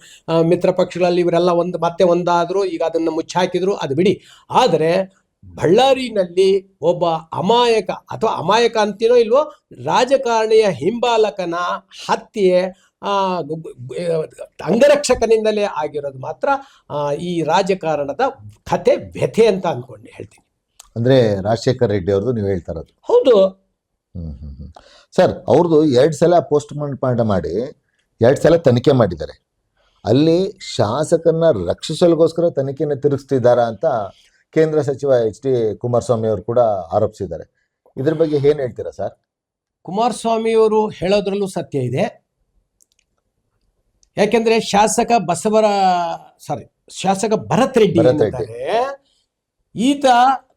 ಮಿತ್ರ ಪಕ್ಷಗಳಲ್ಲಿ ಇವರೆಲ್ಲ ಒಂದು, ಮತ್ತೆ ಒಂದಾದರು, ಈಗ ಅದನ್ನು ಮುಚ್ಚಾಕಿದ್ರು. ಅದು ಬಿಡಿ. ಆದರೆ ಬಳ್ಳಾರಿನಲ್ಲಿ ಒಬ್ಬ ಅಮಾಯಕ ಅಥವಾ ಅಮಾಯಕ ಅಂತೀನೋ ಇಲ್ವೋ ರಾಜಕಾರಣಿಯ ಹಿಂಬಾಲಕನ ಹತ್ಯೆ ಅಂಗರಕ್ಷಕನಿಂದಲೇ ಆಗಿರೋದು ಮಾತ್ರ ಈ ರಾಜಕಾರಣದ ಕತೆ ವ್ಯಥೆ ಅಂತ ಅಂದ್ಕೊಂಡು ಹೇಳ್ತೀನಿ. ಅಂದ್ರೆ ರಾಜಶೇಖರ್ ರೆಡ್ಡಿ ಅವ್ರದ್ದು ನೀವು ಹೇಳ್ತಾ ಇರೋದು. ಹೌದು. ಸರ್ ಅವ್ರದ್ದು ಎರಡು ಸಲ ಪೋಸ್ಟ್ ಮಾರ್ಟಮ್ ಮಾಡಿ ಎರಡು ಸಲ ತನಿಖೆ ಮಾಡಿದ್ದಾರೆ. ಅಲ್ಲಿ ಶಾಸಕನ ರಕ್ಷಿಸಲಿಗೋಸ್ಕರ ತನಿಖೆನ ತಿರುಗಿಸ್ತಿದ್ದಾರಾ ಅಂತ ಕೇಂದ್ರ ಸಚಿವ ಎಚ್ ಡಿ ಕುಮಾರಸ್ವಾಮಿ ಅವರು ಕೂಡ ಆರೋಪಿಸಿದ್ದಾರೆ. ಇದ್ರ ಬಗ್ಗೆ ಏನ್ ಹೇಳ್ತೀರಾ ಸರ್? ಕುಮಾರಸ್ವಾಮಿಯವರು ಹೇಳೋದ್ರಲ್ಲೂ ಸತ್ಯ ಇದೆ. ಯಾಕೆಂದ್ರೆ ಶಾಸಕ ಬಸವರ ಸಾರಿ ಶಾಸಕ ಭರತ್ ರೆಡ್ಡಿ ಭರತ್ ರೆಡ್ಡಿ. ಈತ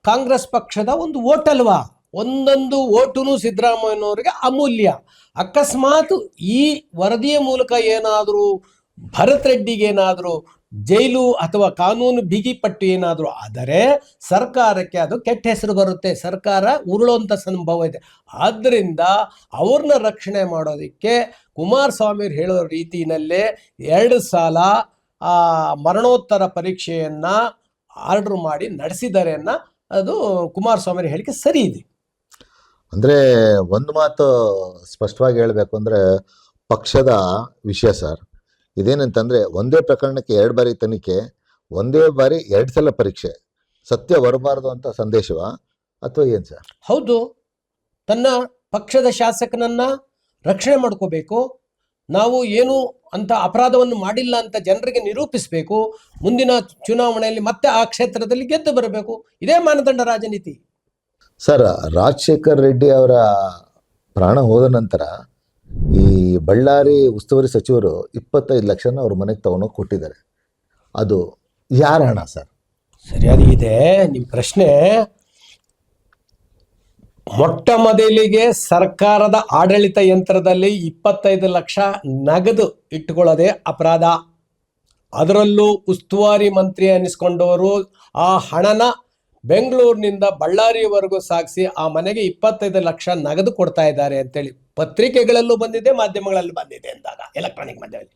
ಕಾಂಗ್ರೆಸ್ ಪಕ್ಷದ ಒಂದು ಓಟ್ ಅಲ್ವಾ? ಒಂದೊಂದು ಓಟುನು ಸಿದ್ದರಾಮಯ್ಯನವರಿಗೆ ಅಮೂಲ್ಯ. ಅಕಸ್ಮಾತ್ ಈ ವರದಿಯ ಮೂಲಕ ಏನಾದರೂ ಭರತ್ ರೆಡ್ಡಿಗೆ ಏನಾದರೂ ಜೈಲು ಅಥವಾ ಕಾನೂನು ಬಿಗಿಪಟ್ಟು ಏನಾದರೂ ಆದರೆ ಸರ್ಕಾರಕ್ಕೆ ಅದು ಕೆಟ್ಟ ಹೆಸರು ಬರುತ್ತೆ. ಸರ್ಕಾರ ಉರುಳುವಂಥ ಸಂಭವ ಇದೆ. ಆದ್ದರಿಂದ ಅವ್ರನ್ನ ರಕ್ಷಣೆ ಮಾಡೋದಕ್ಕೆ ಕುಮಾರಸ್ವಾಮಿ ಹೇಳೋ ರೀತಿಯಲ್ಲೇ ಎರಡು ಸಲ ಮರಣೋತ್ತರ ಪರೀಕ್ಷೆಯನ್ನ ಆರ್ಡರ್ ಮಾಡಿ ನಡೆಸಿದ್ದಾರೆ ಅನ್ನ ಅದು ಕುಮಾರಸ್ವಾಮಿ ಹೇಳಿಕೆ ಸರಿ ಇದೆ. ಅಂದ್ರೆ ಒಂದು ಮಾತು ಸ್ಪಷ್ಟವಾಗಿ ಹೇಳಬೇಕು ಅಂದ್ರೆ ಪಕ್ಷದ ವಿಷಯ ಸರ್. ಇದೇನಂತಂದ್ರೆ ಒಂದೇ ಪ್ರಕರಣಕ್ಕೆ ಎರಡು ಬಾರಿ ತನಿಖೆ ಒಂದೇ ಬಾರಿ ಎರಡು ಸಲ ಪರೀಕ್ಷೆ. ಸತ್ಯ ಬರಬಾರದು ಅಂತ ಸಂದೇಶವ ಅಥವಾ ಏನ್ ಸರ್? ಹೌದು. ತನ್ನ ಪಕ್ಷದ ಶಾಸಕನನ್ನ ರಕ್ಷಣೆ ಮಾಡ್ಕೋಬೇಕು. ನಾವು ಏನು ಅಂತ ಅಪರಾಧವನ್ನು ಮಾಡಿಲ್ಲ ಅಂತ ಜನರಿಗೆ ನಿರೂಪಿಸಬೇಕು. ಮುಂದಿನ ಚುನಾವಣೆಯಲ್ಲಿ ಮತ್ತೆ ಆ ಕ್ಷೇತ್ರದಲ್ಲಿ ಗೆದ್ದು ಬರಬೇಕು. ಇದೇ ಮಾನದಂಡ ರಾಜನೀತಿ. ಸರ್ ರಾಜಶೇಖರ್ ರೆಡ್ಡಿ ಅವರ ಪ್ರಾಣ ಹೋದ ನಂತರ ಈ ಬಳ್ಳಾರಿ ಉಸ್ತುವಾರಿ ಸಚಿವರು ಇಪ್ಪತ್ತೈದು ಲಕ್ಷನ ಅವ್ರ ಮನೆಗೆ ತಗೊಂಡೋಗಿ ಕೊಟ್ಟಿದ್ದಾರೆ. ಅದು ಯಾರ ಹಣ ಸರ್? ಸರಿಯಾಗಿ ಇದೆ. ನಿಮ್ಮ ಪ್ರಶ್ನೆ, ಮೊಟ್ಟ ಮೊದಲಿಗೆ ಸರ್ಕಾರದ ಆಡಳಿತ ಯಂತ್ರದಲ್ಲಿ ಇಪ್ಪತ್ತೈದು ಲಕ್ಷ ನಗದು ಇಟ್ಟುಕೊಳ್ಳೋದೇ ಅಪರಾಧ. ಅದರಲ್ಲೂ ಉಸ್ತುವಾರಿ ಮಂತ್ರಿ ಅನ್ನಿಸ್ಕೊಂಡವರು ಆ ಹಣನ ಬೆಂಗಳೂರಿನಿಂದ ಬಳ್ಳಾರಿವರೆಗೂ ಸಾಗಿಸಿ ಆ ಮನೆಗೆ ಇಪ್ಪತ್ತೈದು ಲಕ್ಷ ನಗದು ಕೊಡ್ತಾ ಇದ್ದಾರೆ ಅಂತೇಳಿ. ಪತ್ರಿಕೆಗಳಲ್ಲೂ ಬಂದಿದೆ ಮಾಧ್ಯಮಗಳಲ್ಲೂ ಬಂದಿದೆ ಅಂದಾಗ ಎಲೆಕ್ಟ್ರಾನಿಕ್ ಮಾಧ್ಯಮದಲ್ಲಿ.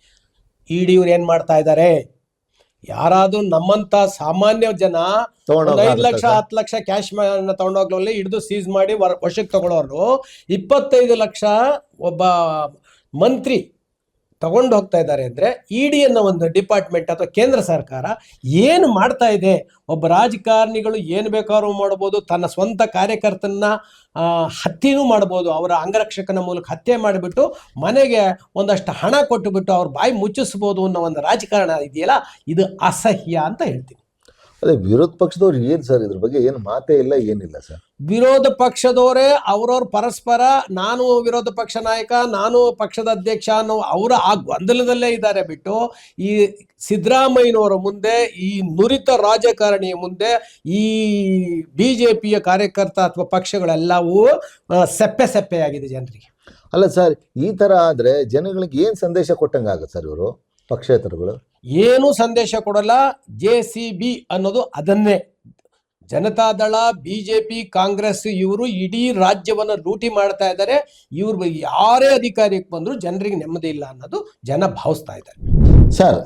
ಇಡಿ ಇವ್ರು ಏನ್ ಮಾಡ್ತಾ ಇದ್ದಾರೆ? ಯಾರಾದ್ರೂ ನಮ್ಮಂತ ಸಾಮಾನ್ಯ ಜನ ಐದು ಲಕ್ಷ ಹತ್ತು ಲಕ್ಷ ಕ್ಯಾಶ್ ತಗೊಂಡೋಗ್ಲಲ್ಲಿ ಹಿಡಿದು ಸೀಸ್ ಮಾಡಿ ವರ್ಷಕ್ಕೆ ವಶಕ್ಕೆ ತಗೊಳ್ಳೋರು ಇಪ್ಪತ್ತೈದು ಲಕ್ಷ ಒಬ್ಬ ಮಂತ್ರಿ ತಗೊಂಡು ಹೋಗ್ತಾ ಇದ್ದಾರೆ ಇ ಡಿ ಅನ್ನೋ ಒಂದು ಡಿಪಾರ್ಟ್ಮೆಂಟ್ ಅಥವಾ ಕೇಂದ್ರ ಸರ್ಕಾರ ಏನು ಮಾಡ್ತಾ ಇದೆ? ಒಬ್ಬ ರಾಜಕಾರಣಿಗಳು ಏನು ಬೇಕಾದ್ರೂ ಮಾಡ್ಬೋದು, ತನ್ನ ಸ್ವಂತ ಕಾರ್ಯಕರ್ತನ ಹತ್ಯೆನೂ ಮಾಡ್ಬೋದು, ಅವರ ಅಂಗರಕ್ಷಕನ ಮೂಲಕ ಹತ್ಯೆ ಮಾಡಿಬಿಟ್ಟು ಮನೆಗೆ ಒಂದಷ್ಟು ಹಣ ಕೊಟ್ಟುಬಿಟ್ಟು ಅವ್ರ ಬಾಯಿ ಮುಚ್ಚಿಸ್ಬೋದು ಅನ್ನೋ ಒಂದು ರಾಜಕಾರಣ ಇದೆಯಲ್ಲ? ಇದು ಅಸಹ್ಯ ಅಂತ ಹೇಳ್ತೀನಿ. ಅದೇ ವಿರೋಧ ಪಕ್ಷದವ್ರು ಏನ್ ಸರ್ ಇದ್ರ ಬಗ್ಗೆ ಏನು ಮಾತೇ ಇಲ್ಲ ಏನಿಲ್ಲ ಸರ್? ವಿರೋಧ ಪಕ್ಷದವರೇ ಅವ್ರವ್ರ ಪರಸ್ಪರ ನಾನು ವಿರೋಧ ಪಕ್ಷ ನಾಯಕ ನಾನು ಪಕ್ಷದ ಅಧ್ಯಕ್ಷ ಅನ್ನೋ ಅವರ ಆ ಗೊಂದಲದಲ್ಲೇ ಇದ್ದಾರೆ ಬಿಟ್ಟು ಈ ಸಿದ್ದರಾಮಯ್ಯನವರ ಮುಂದೆ ಈ ನುರಿತ ರಾಜಕಾರಣಿಯ ಮುಂದೆ ಈ ಬಿ ಜೆ ಪಿಯ ಕಾರ್ಯಕರ್ತ ಅಥವಾ ಪಕ್ಷಗಳೆಲ್ಲವೂ ಸೆಪ್ಪೆ ಸೆಪ್ಪೆಯಾಗಿದೆ ಜನರಿಗೆ. ಅಲ್ಲ ಸರ್ ಈ ತರ ಆದ್ರೆ ಜನಗಳಿಗೆ ಏನು ಸಂದೇಶ ಕೊಟ್ಟಂಗಾಗತ್ತೆ ಸರ್ ಇವರು? ಪಕ್ಷೇತರಗಳು? ಏನು ಸಂದೇಶ ಕೊಡಲ್ಲ. ಜೆ ಸಿ ಬಿ ಅನ್ನೋದು ಅದನ್ನೇ. Janata Dal B J P, Congress ಇವರು ಇಡೀ ರಾಜ್ಯವನ್ನು ಲೂಟಿ ಮಾಡ್ತಾ ಇದ್ದಾರೆ. ಇವ್ರ ಯಾರೇ ಅಧಿಕಾರಕ್ಕೆ ಬಂದರೂ ಜನರಿಗೆ ನೆಮ್ಮದಿ ಇಲ್ಲ ಅನ್ನೋದು ಜನ ಭಾವಿಸ್ತಾ ಇದ್ದಾರೆ. ಸರ್,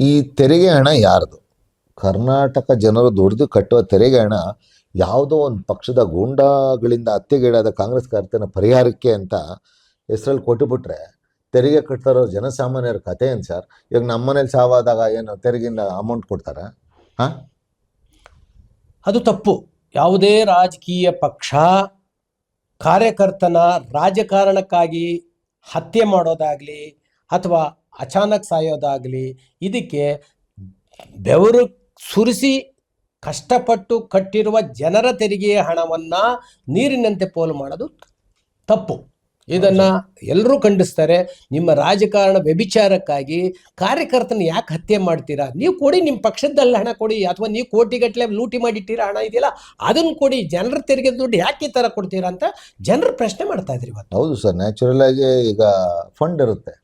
ಈ ತೆರಿಗೆ ಹಣ ಯಾರ್ದು? ಕರ್ನಾಟಕ ಜನರು ದುಡಿದು ಕಟ್ಟುವ ತೆರಿಗೆ ಹಣ ಯಾವುದೋ ಒಂದು ಪಕ್ಷದ ಗೂಂಡಾಗಳಿಂದ ಹತ್ಯೆಗೀಡಾದ ಕಾಂಗ್ರೆಸ್ ಕಾರ್ಯನ ಪರಿಹಾರಕ್ಕೆ ಅಂತ ಹೆಸರಲ್ಲಿ ಕೊಟ್ಟುಬಿಟ್ರೆ ತೆರಿಗೆ ಕಟ್ತಾರೋ ಜನಸಾಮಾನ್ಯರ ಕತೆ ಏನು ಸರ್? ಇವಾಗ ನಮ್ಮ ಮನೇಲಿ ಸಾವಾದಾಗ ಏನು ತೆರಿಗೆಯಿಂದ ಅಮೌಂಟ್ ಕೊಡ್ತಾರಾ? ಅದು ತಪ್ಪು. ಯಾವುದೇ ರಾಜಕೀಯ ಪಕ್ಷ ಕಾರ್ಯಕರ್ತನ ರಾಜಕಾರಣಕ್ಕಾಗಿ ಹತ್ಯೆ ಮಾಡೋದಾಗಲಿ ಅಥವಾ ಅಚಾನಕ್ ಸಾಯೋದಾಗಲಿ ಇದಕ್ಕೆ ಬೆವರು ಸುರಿಸಿ ಕಷ್ಟಪಟ್ಟು ಕಟ್ಟಿರುವ ಜನರ ತೆರಿಗೆಯ ಹಣವನ್ನು ನೀರಿನಂತೆ ಪೋಲು ಮಾಡೋದು ತಪ್ಪು. ಇದನ್ನ ಎಲ್ಲರೂ ಖಂಡಿಸ್ತಾರೆ. ನಿಮ್ಮ ರಾಜಕಾರಣ ವ್ಯಭಿಚಾರಕ್ಕಾಗಿ ಕಾರ್ಯಕರ್ತನ ಯಾಕೆ ಹತ್ಯೆ ಮಾಡ್ತೀರಾ? ನೀವು ಕೊಡಿ ನಿಮ್ಮ ಪಕ್ಷದಲ್ಲಿ ಹಣ ಕೊಡಿ ಅಥವಾ ನೀವು ಕೋಟಿಗಟ್ಟಲೆ ಲೂಟಿ ಮಾಡಿಟ್ಟಿರೋ ಹಣ ಇದೆಯಲ್ಲ ಅದನ್ನು ಕೊಡಿ. ಜನರ ತೆರಿಗೆ ದುಡ್ಡು ಯಾಕೆ ಈ ಥರ ಕೊಡ್ತೀರಾ ಅಂತ ಜನರು ಪ್ರಶ್ನೆ ಮಾಡ್ತಾ ಇದ್ರಿ ಇವತ್ತು. ಹೌದು ಸರ್ ನ್ಯಾಚುರಲ್ ಆಗಿ ಈಗ ಫಂಡ್ ಇರುತ್ತೆ.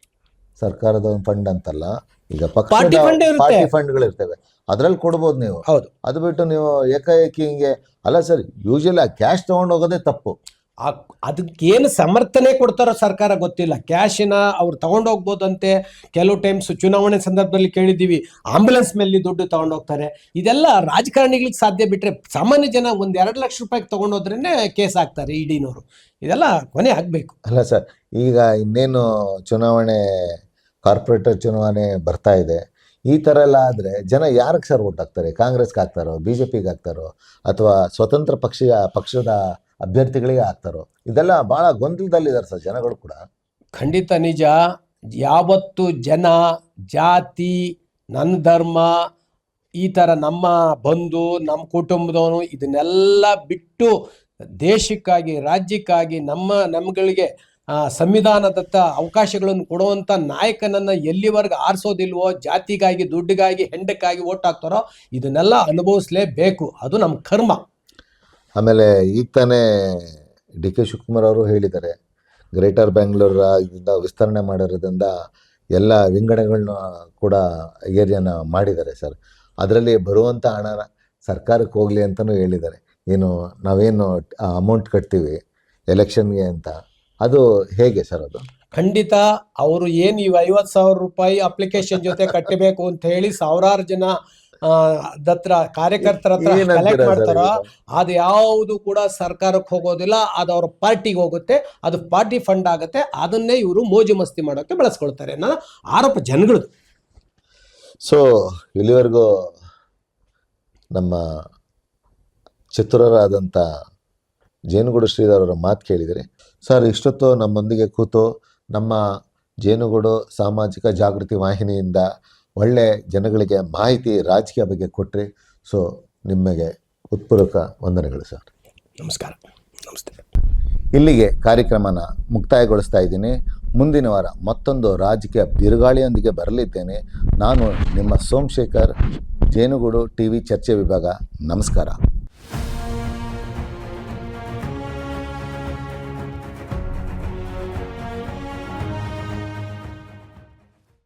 ಸರ್ಕಾರದ ಒಂದು ಫಂಡ್ ಅಂತಲ್ಲ ಈಗ ಇರುತ್ತೆ. ಪಾರ್ಟಿ ಫಂಡ್ಗಳು ಇರ್ತವೆ. ಅದ್ರಲ್ಲಿ ಕೊಡ್ಬೋದು ನೀವು. ಹೌದು. ಅದು ಬಿಟ್ಟು ನೀವು ಏಕಾಏಕಿ ಹಿಂಗೆ ಅಲ್ಲ ಸರ್ ಯೂಶಲಿ ಆ ಕ್ಯಾಶ್ ತಗೊಂಡು ಹೋಗೋದೇ ತಪ್ಪು. ಆ, ಅದಕ್ಕೇನು ಸಮರ್ಥನೆ ಕೊಡ್ತಾರೋ ಸರ್ಕಾರ ಗೊತ್ತಿಲ್ಲ. ಕ್ಯಾಶಿನ ಅವ್ರು ತಗೊಂಡೋಗ್ಬೋದಂತೆ ಕೆಲವು ಟೈಮ್ಸ್ ಚುನಾವಣೆ ಸಂದರ್ಭದಲ್ಲಿ ಕೇಳಿದ್ದೀವಿ ಆಂಬುಲೆನ್ಸ್ ಮೇಲೆ ದುಡ್ಡು ತಗೊಂಡೋಗ್ತಾರೆ ಇದೆಲ್ಲ ರಾಜಕಾರಣಿಗಳಿಗೆ ಸಾಧ್ಯ ಬಿಟ್ಟರೆ ಸಾಮಾನ್ಯ ಜನ ಒಂದು ಎರಡು ಲಕ್ಷ ರೂಪಾಯಿಗೆ ತೊಗೊಂಡೋದ್ರೇ ಕೇಸ್ ಆಗ್ತಾರೆ ಇಡಿನವರು ಇದೆಲ್ಲ ಕೊನೆ ಆಗಬೇಕು. ಅಲ್ಲ ಸರ್, ಈಗ ಇನ್ನೇನು ಚುನಾವಣೆ, ಕಾರ್ಪೊರೇಟರ್ ಚುನಾವಣೆ ಬರ್ತಾ ಇದೆ. ಈ ಥರ ಎಲ್ಲ ಆದರೆ ಜನ ಯಾರಿಗೆ ಸರ್ ಓಟ್ ಹಾಕ್ತಾರೆ? ಕಾಂಗ್ರೆಸ್ಗೆ ಹಾಕ್ತಾರೋ, ಬಿ ಜೆ ಪಿಗೆ ಹಾಕ್ತಾರೋ, ಅಥವಾ ಸ್ವತಂತ್ರ ಪಕ್ಷ ಪಕ್ಷದ ಅಭ್ಯರ್ಥಿಗಳಿಗೆ ಆಗ್ತಾರೋ. ಇದೆಲ್ಲ ಭಾಳ ಗೊಂದಲದಲ್ಲಿದ್ದಾರೆ ಸರ್ ಜನಗಳು ಕೂಡ. ಖಂಡಿತ ನಿಜ. ಯಾವತ್ತು ಜನ, ಜಾತಿ, ನನ್ನ ಧರ್ಮ, ಈ ಥರ ನಮ್ಮ ಬಂಧು, ನಮ್ಮ ಕುಟುಂಬದವನು ಇದನ್ನೆಲ್ಲ ಬಿಟ್ಟು ದೇಶಕ್ಕಾಗಿ, ರಾಜ್ಯಕ್ಕಾಗಿ, ನಮ್ಮ, ನಮ್ಗಳಿಗೆ ಸಂವಿಧಾನದತ್ತ ಅವಕಾಶಗಳನ್ನು ಕೊಡುವಂಥ ನಾಯಕನನ್ನು ಎಲ್ಲಿವರೆಗೆ ಆರಿಸೋದಿಲ್ವೋ, ಜಾತಿಗಾಗಿ, ದುಡ್ಡಿಗಾಗಿ, ಹೆಂಡಕ್ಕಾಗಿ ಓಟ್ ಹಾಕ್ತಾರೋ, ಇದನ್ನೆಲ್ಲ ಅನುಭವಿಸ್ಲೇಬೇಕು. ಅದು ನಮ್ಮ ಕರ್ಮ. ಆಮೇಲೆ ಈಗ ತಾನೇ ಡಿ ಕೆ ಶಿವಕುಮಾರ್ ಅವರು ಹೇಳಿದ್ದಾರೆ, ಗ್ರೇಟರ್ ಬ್ಯಾಂಗ್ಳೂರ್ ಇದರಿಂದ ವಿಸ್ತರಣೆ ಮಾಡಿರೋದ್ರಿಂದ ಎಲ್ಲ ವಿಂಗಡಗಳನ್ನ ಕೂಡ ಏರಿಯಾನ ಮಾಡಿದ್ದಾರೆ ಸರ್. ಅದರಲ್ಲಿ ಬರುವಂಥ ಹಣನ ಸರ್ಕಾರಕ್ಕೆ ಹೋಗಲಿ ಅಂತಲೂ ಹೇಳಿದ್ದಾರೆ. ಏನು ನಾವೇನು ಅಮೌಂಟ್ ಕಟ್ತೀವಿ ಎಲೆಕ್ಷನ್ಗೆ ಅಂತ, ಅದು ಹೇಗೆ ಸರ್ ಅದು? ಖಂಡಿತ ಅವರು ಏನು ಈ ಐವತ್ತು ಸಾವಿರ ರೂಪಾಯಿ ಅಪ್ಲಿಕೇಶನ್ ಜೊತೆ ಕಟ್ಟಬೇಕು ಅಂತ ಹೇಳಿ ಸಾವಿರಾರು ಜನ ದತ್ರ ಕಾರ್ಯಕರ್ತರ ಹತ್ರ ಕಲೆಕ್ಟ್ ಮಾಡ್ತಾರೋ ಅದು ಯಾವುದು ಕೂಡ ಸರ್ಕಾರಕ್ಕೆ ಹೋಗೋದಿಲ್ಲ ಅದು ಅವ್ರ ಪಾರ್ಟಿಗೆ ಹೋಗುತ್ತೆ ಅದು ಪಾರ್ಟಿ ಫಂಡ್ ಆಗುತ್ತೆ ಅದನ್ನೇ ಇವರು ಮೋಜು ಮಸ್ತಿ ಮಾಡೋಕ್ಕೆ ಬಳಸ್ಕೊಳ್ತಾರೆ ನನ್ನ ಆರೋಪ ಜನಗಳದು ಸೊ ಇಲ್ಲಿವರೆಗೂ ನಮ್ಮ ಚತುರರಾದಂಥ ಜೇನುಗೂಡು ಶ್ರೀಧರ್ ಅವರ ಮಾತು ಕೇಳಿದರೆ. ಸರ್ ಇಷ್ಟೊತ್ತು ನಮ್ಮೊಂದಿಗೆ ಕೂತು ನಮ್ಮ ಜೇನುಗೂಡು ಸಾಮಾಜಿಕ ಜಾಗೃತಿ ವಾಹಿನಿಯಿಂದ ಒಳ್ಳೆ ಜನಗಳಿಗೆ ಮಾಹಿತಿ ರಾಜಕೀಯ ಬಗ್ಗೆ ಕೊಟ್ಟರೆ ಸೊ ನಿಮಗೆ ಉತ್ಪೂರ್ವಕ ವಂದನೆಗಳು ಸರ್. ನಮಸ್ಕಾರ. ನಮಸ್ತೆ. ಇಲ್ಲಿಗೆ ಕಾರ್ಯಕ್ರಮನ ಮುಕ್ತಾಯಗೊಳಿಸ್ತಾ ಇದ್ದೀನಿ. ಮುಂದಿನ ವಾರ ಮತ್ತೊಂದು ರಾಜಕೀಯ ಬಿರುಗಾಳಿಯೊಂದಿಗೆ ಬರಲಿದ್ದೇನೆ. ನಾನು ನಿಮ್ಮ ಸೋಮಶೇಖರ್ ಜೇನುಗೂಡು ಟಿ ವಿ ಚರ್ಚೆ ವಿಭಾಗ. ನಮಸ್ಕಾರ.